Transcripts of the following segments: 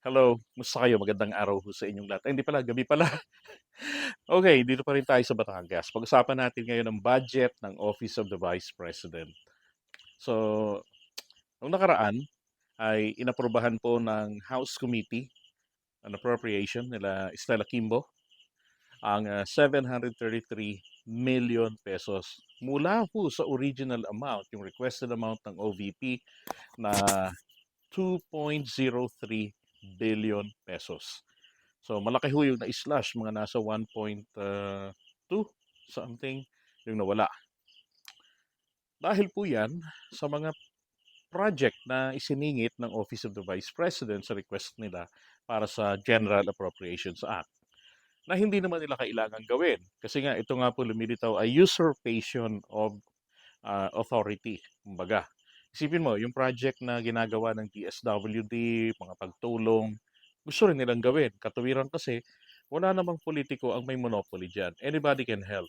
Hello, musta kayo? Magandang araw ho sa inyong lahat. Ay, hindi pala, gabi pala. Okay, dito pa rin tayo sa Batangas. Pag-usapan natin ngayon ang budget ng Office of the Vice President. So, nung nakaraan ay inaprubahan po ng House Committee on Appropriation nila Estela Kimbo ang ah, 733 million pesos mula po sa original amount, yung requested amount ng OVP na 2.03 billion pesos. So malaki ho yung na-slash, mga nasa 1.2 something yung nawala. Dahil po yan sa mga project na isiningit ng Office of the Vice President sa request nila para sa General Appropriations Act na hindi naman nila kailangan gawin. Kasi nga, ito nga po lumilitaw ay usurpation of ah, authority. Kumbaga, isipin mo, yung project na ginagawa ng DSWD, mga pagtulong, gusto rin nilang gawin. Katuwiran kasi, wala namang politiko ang may monopoly dyan. Anybody can help.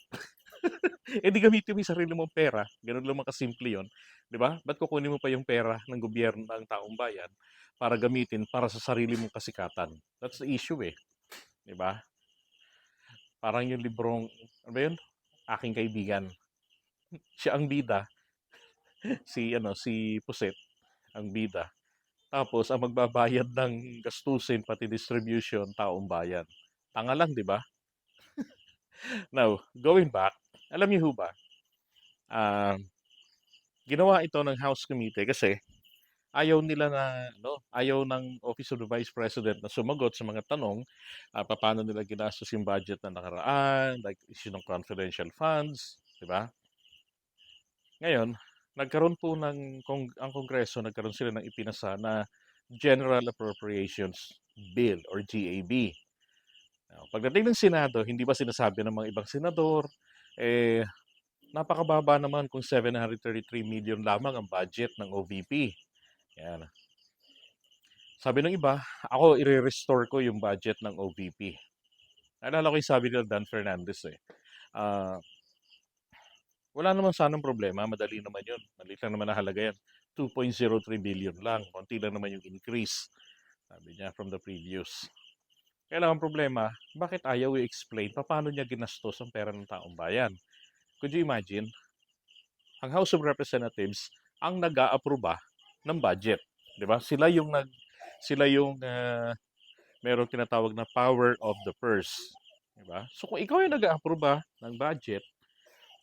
eh di gamitin mo yung sarili mong pera. Ganun lang kasimple yun. Di ba? Ba't kukunin mo pa yung pera ng gobyerno ng taong bayan para gamitin para sa sarili mong kasikatan? That's the issue eh. Di ba? Parang yung librong, ano ba yun? Aking kaibigan. Siya ang bida. Si, ano, si Puset, ang bida. Tapos, ang magbabayad ng gastusin, pati distribution, taong bayan. Tanga lang, di ba? Now, going back, alam niyo ho ba, ah, ginawa ito ng House Committee kasi ayaw nila na, ano, ayaw ng Office of the Vice President na sumagot sa mga tanong, ah, paano nila ginastos yung budget na nakaraan, like issue ng confidential funds, di ba? Ngayon, nagkaroon po ng, kong, ang Kongreso, nagkaroon sila ng ipinasa na General Appropriations Bill or GAB. Now, pagdating ng Senado, hindi ba sinasabi ng mga ibang senador, eh, napakababa naman kung 733 million lamang ang budget ng OVP. Yan. Sabi ng iba, ako i-restore ko yung budget ng OVP. Naalala ko yung sabi ni Dan Fernandez eh. Ah, wala naman sanang problema, madali naman yun. Maliit lang naman na halaga yan. 2.03 billion lang. Konti lang naman yung increase. Sabi niya from the previous. Kaya lang ang problema, bakit ayaw i-explain paano niya ginastos ang pera ng taong bayan? Could you imagine? Ang House of Representatives ang nag-aaproba ng budget, 'di ba? Sila yung nag sila yung uh, merong tinatawag na power of the purse, 'di ba? So kung ikaw yung nag-aaproba ng budget,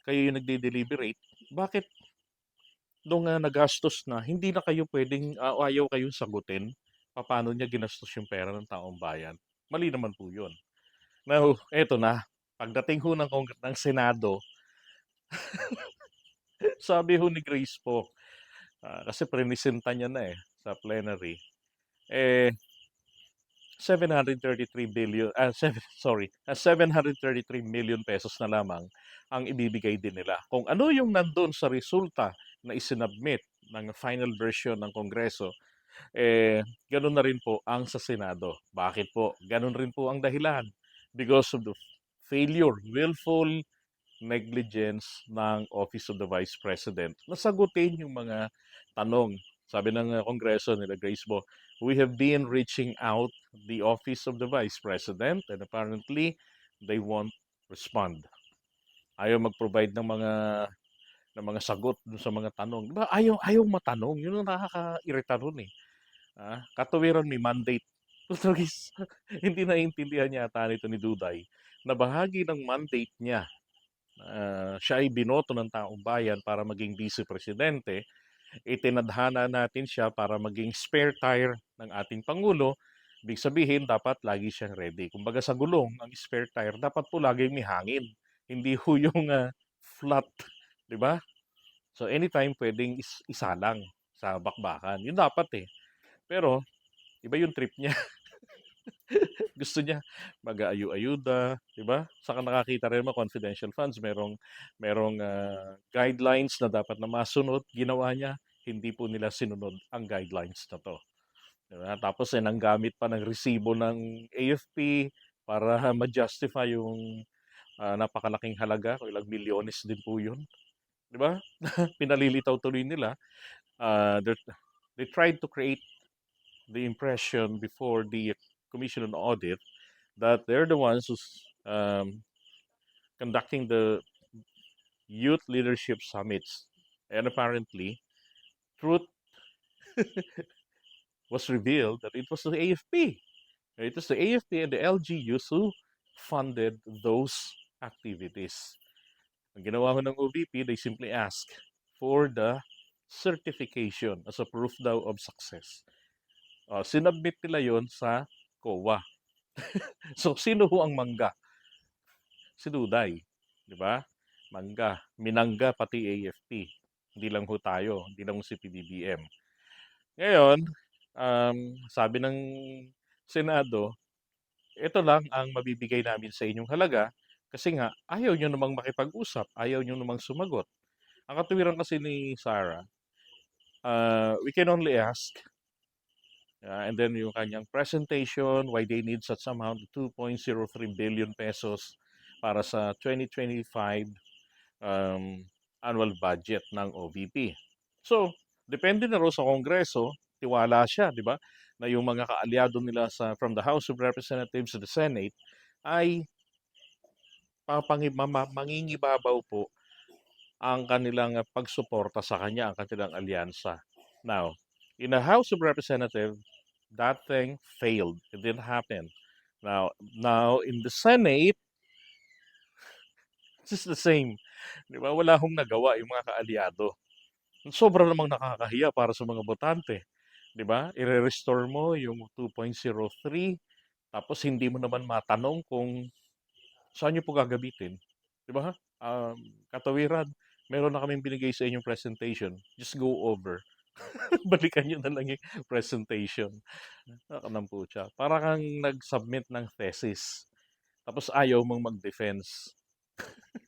kayo yung nagde-deliberate, bakit nung uh, nagastos na, hindi na kayo pwedeng uh, ayaw kayong sagutin paano niya ginastos yung pera ng taong bayan? Mali naman po 'yun. Now, eto na. Pagdating ho ng, Kong- ng Senado, sabi ho ni Grace po, ah, kasi presenta niya na eh sa plenary, eh 733 billion, ah, seven, sorry, ah, 733 million pesos na lamang ang ibibigay din nila. Kung ano yung nandun sa resulta na isinabmit ng final version ng Kongreso, eh, ganun na rin po ang sa Senado. Bakit po? Ganun rin po ang dahilan. Because of the failure, willful negligence ng Office of the Vice President na sagutin yung mga tanong. Sabi ng uh, Kongreso nila Grace Bo, we have been reaching out the Office of the Vice President and apparently they won't respond. Ayaw mag-provide ng mga ng mga sagot dun sa mga tanong. Diba? Ayaw, ayaw matanong. Yun ang nakaka-irita ron eh. Ah, katuwiran may mandate. Putragis, hindi naiintindihan yata nito ni Duday na bahagi ng mandate niya uh, siya ay binoto ng taong bayan para maging vice-presidente, itinadhana natin siya para maging spare tire ng ating Pangulo, Ibig sabihin, dapat lagi siyang ready. Kumbaga sa gulong, ang spare tire, dapat po laging may hangin. Hindi ho yung uh, flat, di ba? So anytime pwedeng is- isalang sa bakbakan. Yun dapat eh. Pero, iba yung trip niya. Gusto niya mag-aayu-ayuda, 'di ba? Saka nakakita rin mo confidential funds, merong merong ah, guidelines na dapat na masunod, ginawa niya, hindi po nila sinunod ang guidelines na 'to. 'Di ba? Tapos eh nanggamit pa ng resibo ng AFP para ma-justify yung ah, napakalaking halaga, kung ilang milyones din po 'yun, 'di ba? Pinalilitaw tuloy nila. Uh, they tried to create the impression before the Commission on Audit that they're the ones who's um, conducting the youth leadership summits. And apparently, truth was revealed that it was the AFP. It was the AFP and the LGUs who funded those activities. Ang ginawa ho ng OVP, they simply ask for the certification as a proof daw of success. Uh, sinubmit nila yon sa COA. so, sino ho ang mangga? Si Duday. Di ba? Mangga. Minangga pati AFP. Hindi lang ho tayo. Hindi lang ho si PBBM. Ngayon, um, sabi ng Senado, ito lang ang mabibigay namin sa inyong halaga kasi nga ayaw nyo namang makipag-usap, ayaw nyo namang sumagot. Ang katuwiran kasi ni Sarah, uh, we can only ask uh, and then yung kanyang presentation, why they need such amount, 2.03 billion pesos para sa 2025 um, annual budget ng OVP. So, depende na rin sa Kongreso, tiwala siya, di ba? Na yung mga kaalyado nila sa from the House of Representatives to the Senate ay mangingibabaw po ang kanilang pagsuporta sa kanya, ang kanilang alyansa. Now, in the House of Representatives, that thing failed. It didn't happen. Now, now in the Senate, it's the same. Di ba? Wala hong nagawa yung mga kaalyado. Sobra namang nakakahiya para sa mga botante. Di ba? I-restore mo yung 2.03 tapos hindi mo naman matanong kung saan nyo po gagamitin. Di ba? Um, katawiran, meron na kaming binigay sa inyong presentation. Just go over. Balikan nyo na lang yung presentation. Nakanam po siya. Para kang nag-submit ng thesis. Tapos ayaw mong mag-defense.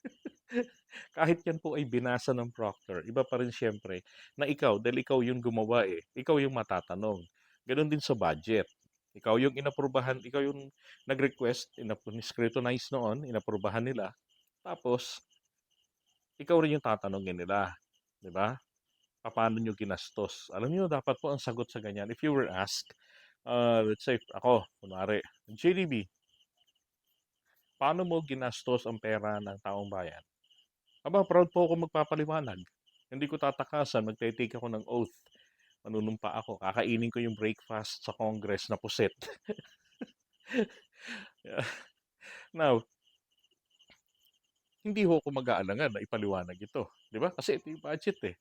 Kahit yan po ay binasa ng proctor, iba pa rin siyempre na ikaw, dahil ikaw yung gumawa eh, ikaw yung matatanong. Ganon din sa budget. Ikaw yung inaprubahan, ikaw yung nag-request, scrutinize noon, inaprubahan nila. Tapos, ikaw rin yung tatanungin nila. Di ba? Paano nyo ginastos? Alam nyo, dapat po ang sagot sa ganyan. If you were asked, uh, let's say, ako, kunwari, JDB, paano mo ginastos ang pera ng taong bayan? Aba, proud po ako magpapaliwanag. Hindi ko tatakasan, magte-take ako ng oath. Manunumpa ako. Kakainin ko yung breakfast sa Congress na puset. yeah. Now, hindi ho ako mag-aalangan na ipaliwanag ito. Di ba? Kasi ito yung budget eh.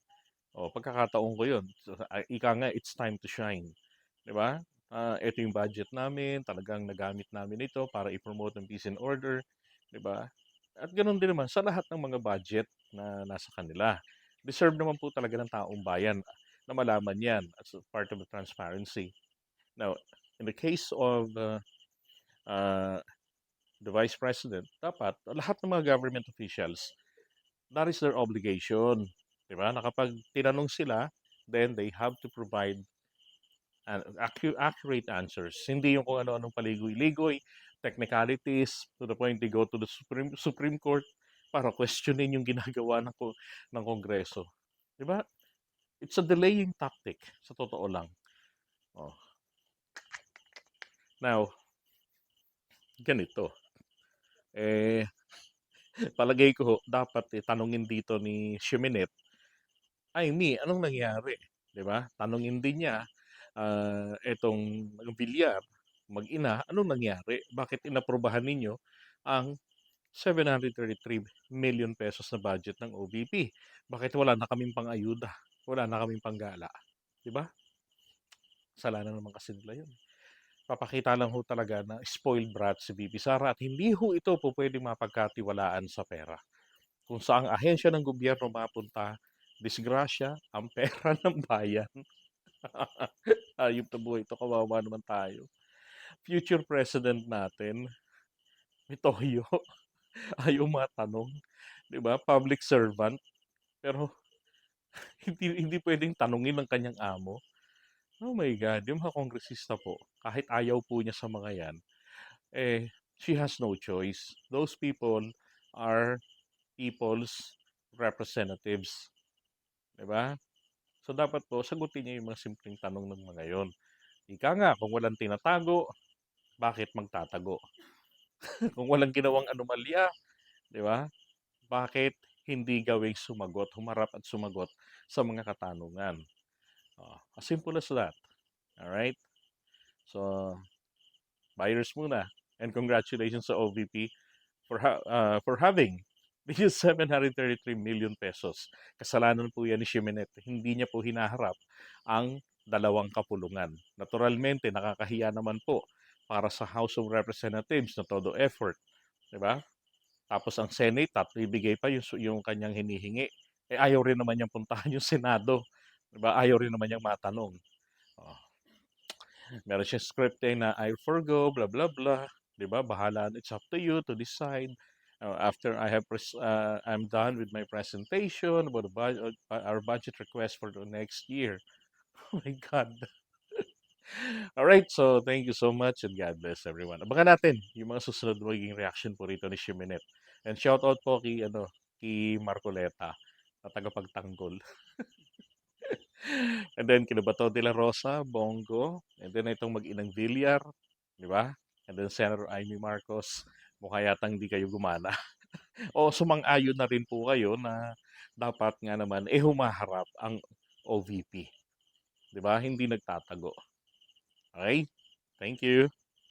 O, pagkakataon ko yun. So, ika nga, it's time to shine. Di ba? Uh, ito yung budget namin. Talagang nagamit namin ito para i-promote ang peace and order. Di ba? At ganoon din naman sa lahat ng mga budget na nasa kanila. Deserve naman po talaga ng taong bayan na malaman yan as part of the transparency. Now, in the case of uh, uh, the Vice President, dapat lahat ng mga government officials, that is their obligation. Di ba? Na kapag tinanong sila, then they have to provide an accurate answers. Hindi yung kung ano-anong paligoy-ligoy, technicalities, to the point they go to the Supreme, Supreme Court para questionin yung ginagawa ng, ng Kongreso. Di ba? It's a delaying tactic, sa totoo lang. Oh. Now, ganito. Eh, palagay ko, dapat eh, tanungin dito ni Shiminet, ay, Mi, anong nangyari? Di ba? Tanungin din niya, uh, etong bilyar, mag-ina, anong nangyari? Bakit inaprobahan ninyo ang 733 million pesos na budget ng OBP? Bakit wala na kaming pang-ayuda? Wala na kaming panggala? Di ba? Kasalanan naman kasi nila yun. Papakita lang ho talaga na spoiled brat si BP Sara at hindi ho ito po pwedeng mapagkatiwalaan sa pera. Kung saang ahensya ng gobyerno mapunta, disgrasya ang pera ng bayan. Ayup na buhay ito, kawawa naman tayo future president natin, may toyo, ayaw matanong, di ba? Public servant, pero hindi, hindi pwedeng tanungin ng kanyang amo. Oh my God, yung mga kongresista po, kahit ayaw po niya sa mga yan, eh, she has no choice. Those people are people's representatives. Di ba? So, dapat po, sagutin niya yung mga simpleng tanong ng mga yon. Ika nga, kung walang tinatago, bakit magtatago? Kung walang ginawang anomalya, 'di ba? Bakit hindi gawing sumagot, humarap at sumagot sa mga katanungan? Oh, as simple as that. Alright? So, buyers muna. And congratulations sa OVP for ha- uh, for having these 733 million pesos. Kasalanan po yan ni Shimenet. Hindi niya po hinaharap ang dalawang kapulungan. Naturalmente, nakakahiya naman po para sa House of Representatives na todo effort. ba? Tapos ang Senate, at ibigay pa yung, yung kanyang hinihingi. Eh, ayaw rin naman niyang puntahan yung Senado. ba? Ayaw rin naman niyang matanong. Oh. Meron siyang scripting na I forgo, blah, blah, blah. ba? Bahala. It's up to you to decide. Uh, after I have pres- uh, I'm done with my presentation about the budget, our budget request for the next year. Oh my God. Alright, so thank you so much and God bless everyone. Abangan natin yung mga susunod magiging reaction po rito ni Shimenet. And shout out po kay, ano, kay Marcoleta na tagapagtanggol. and then kina Bato de la Rosa, Bongo, and then itong mag-inang Villar, di ba? And then Senator Amy Marcos, mukha yatang hindi kayo gumana. o sumang-ayon na rin po kayo na dapat nga naman eh humaharap ang OVP. Di ba? Hindi nagtatago. Okay? Thank you.